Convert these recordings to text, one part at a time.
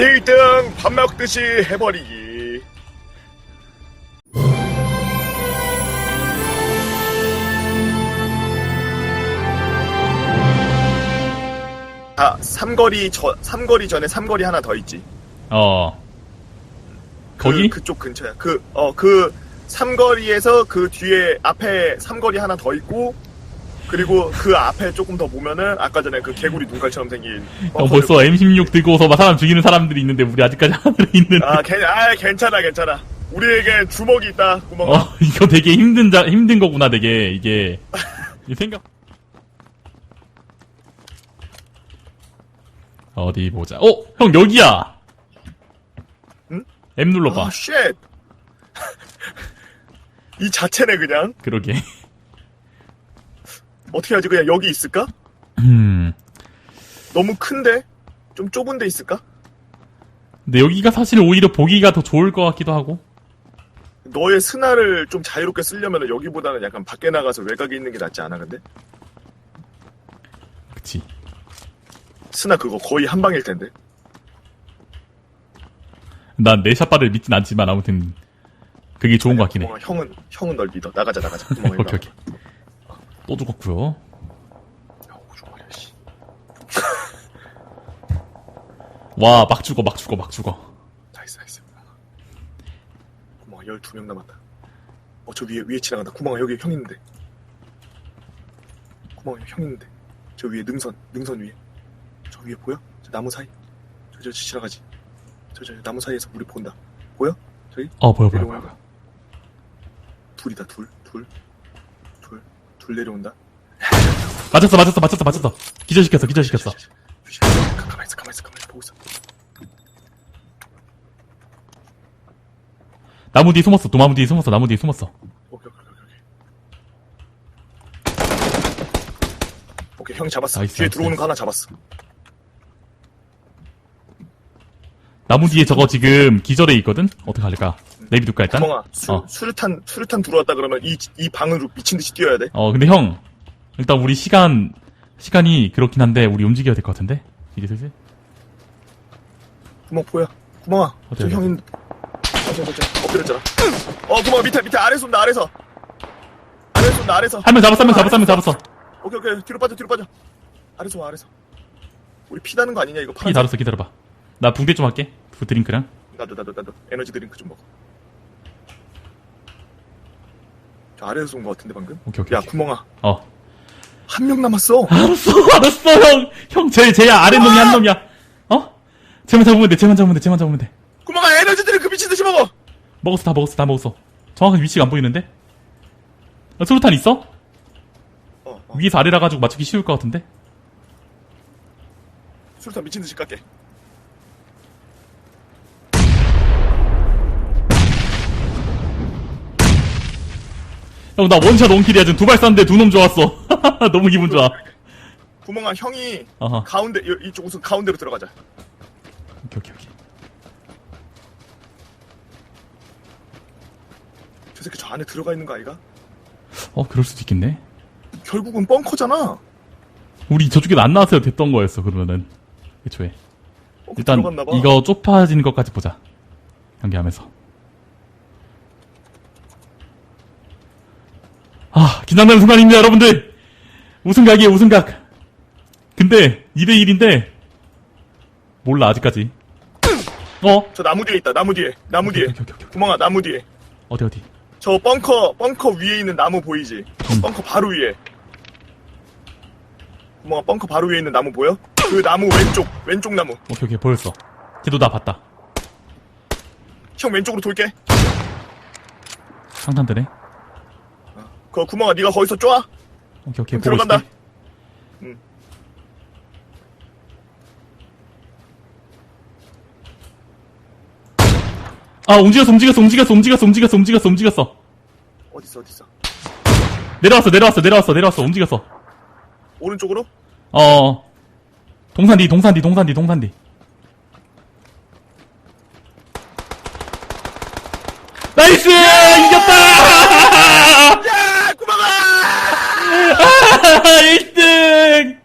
1등 밥 먹듯이 해버리기. 아, 삼거리 저 삼거리 전에 삼거리 하나 더 있지. 어. 그, 거기? 그쪽 근처야. 그 어 그 삼거리에서 그 뒤에 앞에 삼거리 하나 더 있고 그리고 그 앞에 조금 더 보면은 아까 전에 그 개구리 눈깔처럼 생긴 형 벌써 M16 들고서 막 사람 죽이는 사람들이 있는데 우리 아직까지 하늘에 있는. 아, 괜, 아 괜찮아 괜찮아 우리에겐 주먹이 있다 구멍아 어, 이거 되게 힘든 자, 힘든 거구나, 되게, 이게. 이 생각. 어디 보자. 어, 형, 여기야! 응? M 눌러봐. 아, 쉣. 이 자체네 그냥 그러게. 어떻게 하지 그냥 여기 있을까? 음. 너무 큰데 좀 좁은 데 있을까? 근데 여기가 사실 오히려 보기가 더 좋을 것 같기도 하고. 너의 스나를 좀 자유롭게 쓰려면 여기보다는 약간 밖에 나가서 외곽에 있는 게 낫지 않아 근데? 그치. 스나 그거 거의 한 방일 텐데 난 내 샷발을 믿진 않지만 아무튼 그게 좋은 것 같긴 해. 구멍아, 형은 형은 널 믿어 나가자 나가자 구멍아, 오케이, 오케이. 또 죽었고요. 와, 막 죽어, 막 죽어, 막 죽어. 나이스 나이스. 구멍아 12명 남았다. 어 저 위에 위에 지나간다. 구멍아 여기 형 있는데. 구멍아 형 있는데. 저 위에 능선 능선 위에. 저 위에 보여? 저 나무 사이? 저 저 지나가지. 저 저 나무 사이에서 우리 본다. 보여? 저기? 어, 보여, 보여, 보여. 거 둘이다 둘 둘 둘둘 내려온다 맞췄어, 맞췄어, 맞췄어, 맞췄어. 기절시켰어, 기절시켰어. 가만히 있어 가만히 있어 가만히 있어 보고 있어 나무 뒤에 숨었어, 나무 뒤에 숨었어, 나무 뒤에 숨었어. 오케이 오케이 오케이 오케이 오케이 형이 잡았어 나이스, 뒤에 나이스, 들어오는. 거 하나 잡았어 나무 뒤에 저거 지금 기절해 있거든? 어떻게 할까? 내비둘까, 일단? 구멍아 수, 어. 수류탄 수류탄 들어왔다 그러면 이, 이 방으로 미친 듯이 뛰어야 돼 어, 근데 형. 일단 우리 시간, 시간이 그렇긴 한데, 우리 움직여야 될 것 같은데? 이제 슬슬? 구멍 보여 구멍아 어디, 저 어디? 형인 어저 저 저 엎드렸잖아 어 구멍아 밑에 밑에 아래 쏜다 아래서 아래 쏜다 아래서 한 명 잡았어, 한 명 잡았어, 한 명 잡았어. 오케이 오케이 뒤로 빠져 뒤로 빠져 아래서 와 아래서 우리 피 나는 거 아니냐 이거 피 파란색. 달았어, 기다려봐. 나 붕대 좀 할게. 그 드링크랑. 나도 나도 나도 에너지 드링크 좀 먹어 저 아래에서 쏜거 같은데 방금 오케이, 오케이. 야 오케이. 구멍아 어. 한 명 남았어 알았어, 알았어, 형. 형, 쟤, 쟤야, 아래 놈이 한 놈이야. 어? 쟤만 잡으면 돼, 쟤만 잡으면 돼, 쟤만 잡으면 돼. 구멍아 에너지 드링크 미친 듯이 먹어 먹었어, 다 먹었어, 다 먹었어. 정확한 위치가 안 보이는데? 어, 수류탄 있어? 어, 어. 위에서 아래라 가지고 맞추기 쉬울 것 같은데? 술탄 미친 듯이 깎게 형, 나 원샷 원킬이야. 지금 두발 쐈는데 두 놈 좋았어. 너무 기분 좋아. 구멍아 형이 어허. 가운데 이- 이쪽 우선 가운데로 들어가자 오케이, 오케이, 오케이. 저 새끼 저 안에 들어가 있는 거 아이가? 어, 그럴 수도 있겠네. 결국은 벙커잖아 우리 저쪽에 안 나왔어야 됐던 거였어, 그러면은. 애초에. 벙커 일단, 들어갔나 봐 이거 좁아지는 것까지 보자. 연기하면서. 아, 긴장되는 순간입니다, 여러분들! 우승각이에요, 우승각! 근데, 2대 1인데, 몰라, 아직까지. 어? 저 나무 뒤에 있다 나무 뒤에 나무 뒤에 오케이, 오케이, 오케이, 오케이. 구멍아 나무 뒤에 어디, 어디? 저 벙커 벙커 위에 있는 나무 보이지? 음. 벙커 바로 위에 구멍아 벙커 바로 위에 있는 나무 보여? 그 나무 왼쪽 왼쪽 나무 오케이, 오케이, 보였어. 걔도 나 봤다. 형 왼쪽으로 돌게 상탄되네. 그 구멍아 네가 거기서 쪼아 오케이, 오케이, 그럼 보고 들어간다. 있을게. 응. 아, 움직였어, 움직였어, 움직였어, 움직였어, 움직였어, 움직였어, 움직였어. 어딨어 어딨어 내려왔어, 내려왔어, 내려왔어, 내려왔어, 움직였어. 오른쪽으로? 어, 동산 뒤, 동산 뒤, 동산 뒤, 동산 뒤. 1등!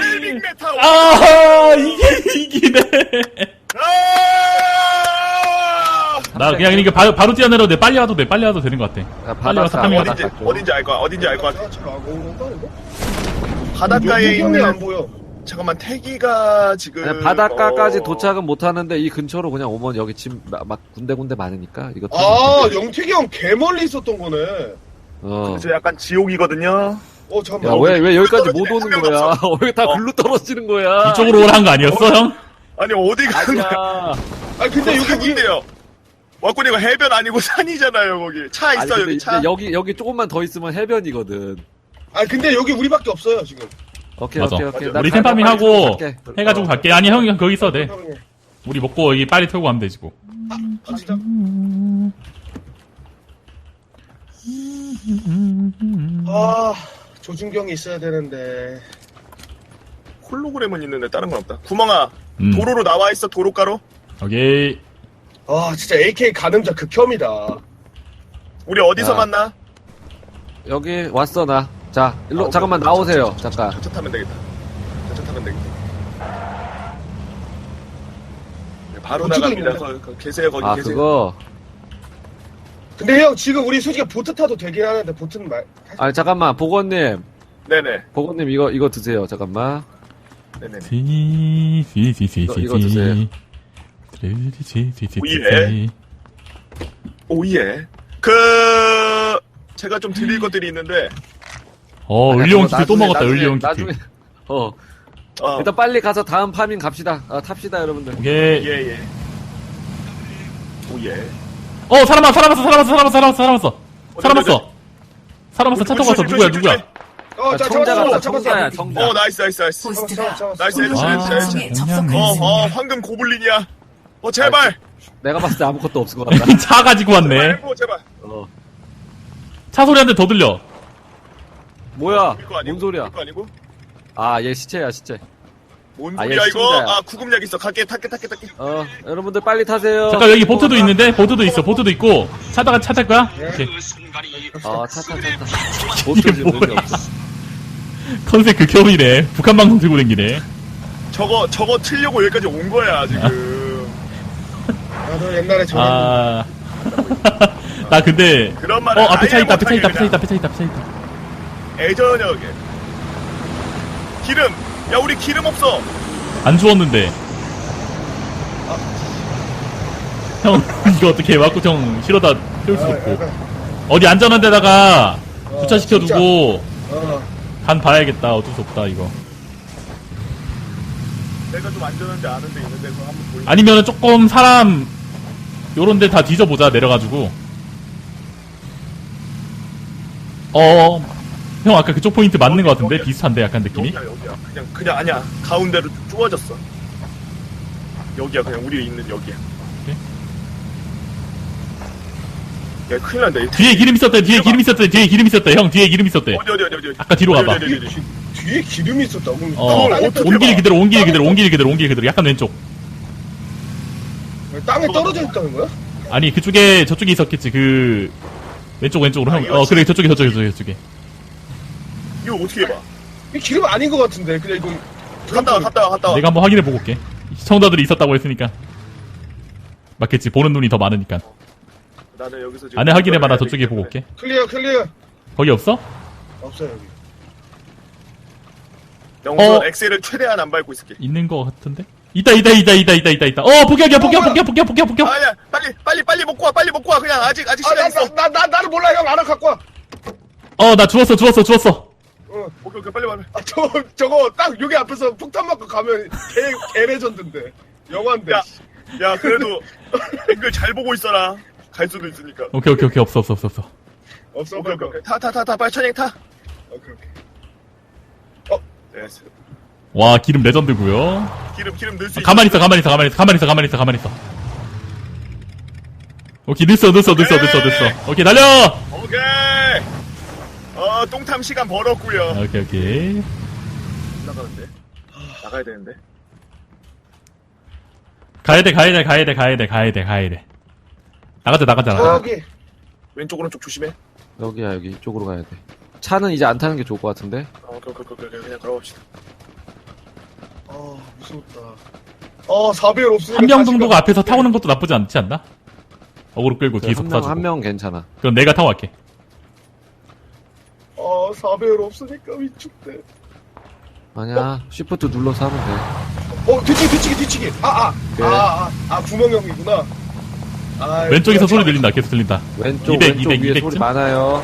웰빙 메타 아, 이게 이기네. 나 그냥 그러니까 바로, 바로 뛰어내려도 돼. 빨리 와도 돼. 빨리 와도 되는 것 같아. 아, 빨리 와서 바닷가 카밍 어딘지 가자. 어딘지 알 거야 어딘지 알 거 같아 바닷가에 있는 안 보여. 뭐, 잠깐만 태기가 지금 아니, 바닷가까지 어, 도착은 못하는데 이 근처로 그냥 오면 여기 집 막 군데군데 많으니까 이거 아, 영택이 형 개멀리 있었던 거네. 어. 그래서 약간 지옥이거든요. 어 잠깐만. 야, 왜, 왜 여기까지 못. 오는 거야? 왜 다 어. 글로 떨어지는 거야? 이쪽으로 오라는 거 아니었어, 형? 아니 어디 가는 거야? 아니야. 아니 근데 여기. 왔군 이거 해변 아니고 산이잖아요 거기. 차 아니, 있어 근데 여기 이제 차. 여기, 여기 조금만 더 있으면 해변이거든. 아니 근데 여기 우리밖에 없어요 지금. 오케이, 맞아. 오케이, 오케이. 맞아. 우리 나 템파밍 빨리 하고 갈게. 해가지고 갈게. 아니, 형, 형 거기 있어도 돼. 형, 우리 먹고 여기 빨리 태우고 가면 되지, 뭐. 아 진짜? 아 조준경이 있어야 되는데. 홀로그램은 있는데 다른 건 없다. 구멍아 음. 도로로 나와 있어 도로가로. 오케이. 아 진짜 AK 가늠자 극혐이다. 우리 어디서 야. 만나? 여기 왔어, 나. 자, 일로, 아, 잠깐만 오케이. 나오세요. 잠깐. 자차 타면 되겠다. 자차 타면 되겠다. 네, 바로 나갑니다. 있는데? 거, 거, 계세요 거기 아, 계세요. 그거. 근데 형 지금 우리 솔직히 보트 타도 되긴 하는데 보트는 말. 아니, 잠깐만. 보건님. 네네. 보건님, 이거, 이거 드세요. 잠깐만. 네네. 시, 시, 시, 시, 이거- 시, 이거 드세요. 시. 시, 시, 시, 시, 오예. 시. 오예. 그 제가 좀 드릴 것들이 있는데 어, 아니야, 을리온 키트 또 나중에- 먹었다, 을리온 키트. 나중에, 어. 어, 일단 빨리 가서 다음 파밍 갑시다. 아, 탑시다, 여러분들. 오케이. 예예. 오예. 어, 사람 왔어, 사람 왔어, 사람 왔어, 사람 왔어, 사람 왔어, 사람 왔어. 사람 왔어. 사람 왔어, 차 타고 왔어. 누구야, 누구야? 어, 아, 자, 청자 잡았어, 같다, 잡았어. 청자야, 청자. 어 나이스 나이스 나이스. 호스트가 나이스. 나이스 와. 나이스 나이스. 방송에 그냥 접속하였습니다. 어, 어, 황금 고블린이야. 어, 제발. 내가 봤을 때 아무것도 없을 것 같다. 차 가지고 왔네. 제발, 제발. 어. 차 소리 한 대 더 들려. 뭐야? 이거 아니고? 뭔 소리야? 이거 아니고? 아, 얘 시체야, 시체. 뭔 아, 얘 소리야, 이거? 시청자야. 아, 구급약 있어. 갈게, 탈게, 탈게, 탈게. 어, 여러분들 빨리 타세요. 잠깐, 여기 보트도 있는데? 보트도 있어, 보트도 있고. 차다가 차 탈 거야? 오케이. 아, 차, 타, 타, 타. 보트 지금 뭐야. 의미 없어. 컨셉 극혐이네. 북한 방송 들고 댕기네. 저거, 저거 틀려고 여기까지 온 거야, 지금. 나도 옛날에 저랬는데. 아. 나 근데. 그런 어, 말을 앞에 차 아예 있다, 앞에 차 못하게 있다, 앞에 차. 있다, 앞에 차 있다, 앞에 차 있다. 애저녁에. 기름. 야, 우리 기름 없어. 안 주웠는데. 형, 이거 어떻게 해? 와꾸청 실어다 태울 수도 아, 없고. 어디 안전한 데다가 어, 주차시켜두고 어. 간 봐야겠다. 어쩔 수 없다, 이거. 내가 좀 안전한데 아는 데 있는데, 그거 한번 보여. 아니면은 조금 사람, 요런 데 다 뒤져보자, 내려가지고. 어, 형 아까 그쪽 포인트 맞는 것 같은데? 비슷한데, 약간 느낌이? 여기야, 여기야. 그냥, 그냥 아니야. 가운데로 쪼아졌어. 여기야, 그냥 우리 있는 여기야. 오케이. 야, 큰일 난다. 이 뒤에 기름 있었대, 뒤에 기름 있었대, 뒤에 기름 있었대, 형, 뒤에 기름 있었대. 어디, 어디, 어디, 어디. 아까 뒤로 가봐. 어디, 어디, 어디, 어디. 뒤에 기름이 있었다고? 어, 땅에, 어떻게 온길 봐. 그대로, 온길 그대로, 온길 그대로, 온길 그대로. 약간 왼쪽. 땅에 떨어져 있다는 거야? 아니, 그쪽에, 저쪽에 있었겠지, 그, 왼쪽, 왼쪽으로. 아, 형, 이거 어, 그래, 저쪽에, 저쪽에, 저쪽에, 저쪽에. 이거 어떻게 해봐? 이 기름 아닌 것 같은데. 그냥 이거. 갔다 와, 갔다 와, 갔다 와. 내가 한번 확인해 보고 올게. 시청자들이 있었다고 했으니까. 맞겠지, 보는 눈이 더 많으니까. 나는 여기서 지금 안에 확인해 봐, 나 해야 저쪽에 보고. 올게. 클리어, 클리어. 거기 없어? 없어요, 여기. 영선 어. 엑셀을 최대한 안 밟고 있을게. 있는 거 같은데? 있다, 있다, 있다, 있다, 있다, 있다, 있다. 어, 폭격이야, 폭격, 뭐야? 폭격, 폭격, 폭격, 폭격. 아니야, 빨리, 빨리, 빨리 먹고 와, 빨리 먹고 와. 그냥 아직, 아직 아, 시간 나, 있어. 나, 나, 나, 나를 몰라, 형. 알아, 갖고 와. 어, 나 주웠어, 주웠어, 주웠어. 어. 오케이, 오케이, 빨리, 빨리. 아, 저, 저거 딱 여기 앞에서 폭탄 맞고 가면 개, 개 레전드인데. 영화인데. 야, 야, 그래도 앵글 잘 보고 있어라. 갈 수도 있으니까. 오케이, 오케이, 오케이, 없어, 없어, 없어, 없어. 없어, 오케이. 오케이, 오케이. 타, 타, 타, 타, 빨리 천행 타. 오케이, 오케이. 됐어. 와, 기름 레전드고요 기름, 기름 넣을 수 있어. 가만히 있어, 가만히 있어, 가만히 있어, 가만히 있어, 가만히 있어, 가만히 있어. 오케이, 늦어, 늦어, 늦어, 늦어, 늦어. 오케이, 달려! 오케이. 어, 똥탐 시간 벌었고요. 오케이, 오케이. 나가는데. 나가야 되는데. 가야 돼, 가야 돼, 가야 돼, 가야 돼, 가야 돼, 가야 돼. 나가자, 나가자, 나가자. 저기. 왼쪽 오른쪽 조심해. 여기야, 여기. 이쪽으로 가야 돼. 차는 이제 안 타는 게 좋을 것 같은데? 어, 오케이, 오케이, 오케이, 오케이. 그냥 걸어봅시다. 아, 무섭다. 어, 4배율 없으니까. 한명 다시 정도가 가. 앞에서 타오는 것도 나쁘지 않지 않나? 어그로 끌고 뒤에서 한 명. 한 명은 괜찮아. 그럼 내가 타고 갈게. 어, 4배율 없으니까 위축돼. 아니야, 시프트 눌러서 하면 돼. 어, 뒤치기, 뒤치기, 뒤치기. 아, 아, 네. 아, 아, 아, 구멍형이구나. 아, 왼쪽에서 소리 참- 들린다. 계속 들린다. 왼쪽, 200, 왼쪽 200, 위에 200 소리 쯤? 많아요.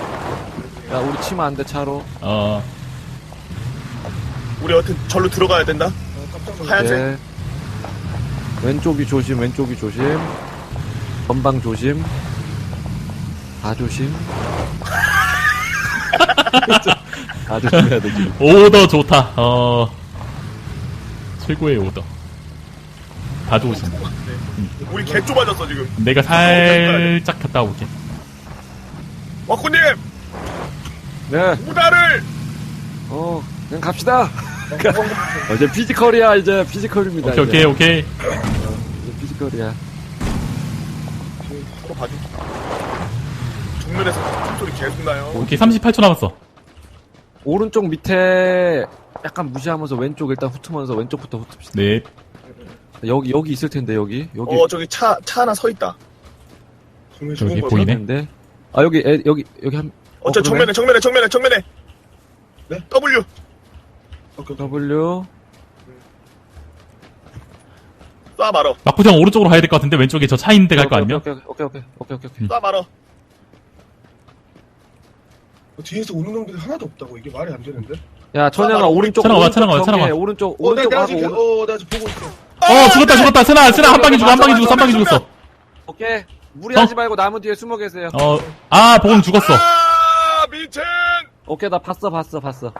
야, 우리 치면 안 돼, 차로. 어, 우리 여튼 절로 들어가야 된다. 어, 깜짝 놀랐네. 하얀색. 네. 왼쪽이 조심, 왼쪽이 조심. 전방 조심. 다 조심. 다 조심해야 돼, 지금. 오더 좋다. 어, 최고의 오더. 다 좋으신다. 우리 개 좁아졌어 지금. 내가 살짝 갔다 올게. 와꾸님 네, 무다를 어, 그냥 갑시다. 어, 이제 피지컬이야, 이제 피지컬입니다. 오케이, 오케이, 이제. 오케이. 이제 피지컬이야. 서로 봐줘. 정면에서 소리 계속 나요. 오케이, 38초 남았어. 오른쪽 밑에 약간 무시하면서 왼쪽 일단 훑으면서 왼쪽부터 훑읍시다. 네. 여기, 여기 있을 텐데, 여기. 여기. 어 저기 차 차 하나 서 있다. 저기? 보이네. 텐데. 아, 여기, 애, 여기, 여기 한. 어저 그러네. 정면에 정면에 정면에 정면에. 네? W. W. 쏴 말어. 막부장 오른쪽으로 가야 될 것 같은데 왼쪽에 저 차 있는데 갈거 오케이, 아니면? 오케이, 오케이, 오케이, 오케이, 오케이, 오케이. 쏴 말어. 어, 뒤에서 오는 놈들이 하나도 없다고 이게 말이 안 되는데. 야, 천양아, 아, 오른쪽. 천양아, 오른쪽 천양아, 천양아. 오른쪽, 어, 나, 오른쪽 내가 하고, 지금, 오른- 어, 나 지금 보고 있어. 어, 죽었다, 죽었다. 스나, 스나 한 방에 죽어, 한 방에 죽었어, 한 방에 죽었어. 오케이. 무리하지 말고 나무 뒤에 숨어 계세요. 어, 아, 보금 죽었어. 아 미친. 오케이, 나 봤어, 봤어, 봤어.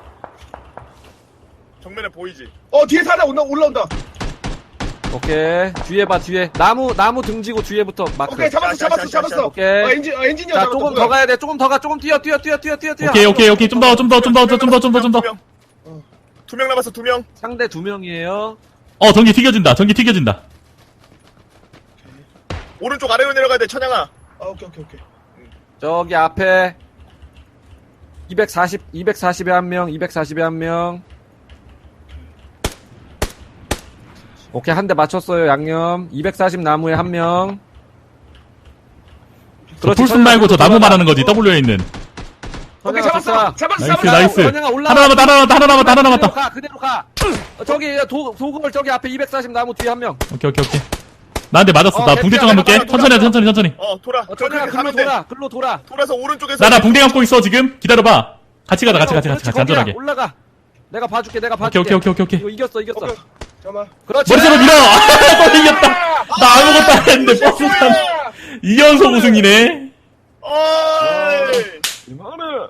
정면에 보이지. 어, 뒤에서 하나 온다, 올라온다. 오케이. 뒤에 봐, 뒤에. 나무, 나무 등지고 뒤에부터 마크. 오케이, 잡았어, 자, 잡았어, 잡았어. 오케이. 어, 엔진, 어, 엔지니어 자, 잡았다. 조금. 더 가야 돼. 조금 더 가. 조금 뛰어, 뛰어, 뛰어, 뛰어, 뛰어, 뛰어. 오케이, 오케이, 오케이. 좀 더, 좀 더, 좀 더, 좀 더, 좀 더, 좀 더, 좀 더. 두명 남았어 두 명. 상대 두 명이에요. 어, 전기 튀겨진다. 전기 튀겨진다. 오른쪽 아래로 내려가야 돼 천양아. 아, 오케이, 오케이, 오케이. 저기 앞에 240, 240에 한 명, 240에 한 명. 오케이, 한 대 맞췄어요, 양념. 240 나무에 한 명. 저 그렇지, 풀순 말고 저 나무. 말하는 거지. W에 있는. 오케이, 잡았어. 잡았어, 나이스, 잡았어. 나이스. 올라와. 하나 남았다, 하나 남았다, 하나 남았다, 하나 그대로 남았다. 가, 그대로 가. 어, 저기, 도, 도금을 저기 앞에 240 나무 뒤에 한 명. 오케이, 오케이, 오케이. 나한테 맞았어. 어, 나 붕대 좀 감을게. 내가 천천히 해, 천천히, 천천히. 어 돌아. 어, 글로 가면 돼. 돌아, 글로 돌아. 돌아서 오른쪽에서. 나, 나 붕대 감고 있어, 지금. 기다려봐. 같이 가자, 같이, 같이, 같이, 그렇지, 같이, 안전하게. 올라가. 내가 봐줄게, 내가 오케이, 봐줄게. 오케이, 오케이, 오케이, 오케이. 이거 이겼어, 이겼어. 오케이. 잠깐만. 그렇지. 머리채로 밀어! 아, 또 이겼다! 나 아무것도 안 했는데, 버스 탄. 2연속 우승이네. 어이. 이만해.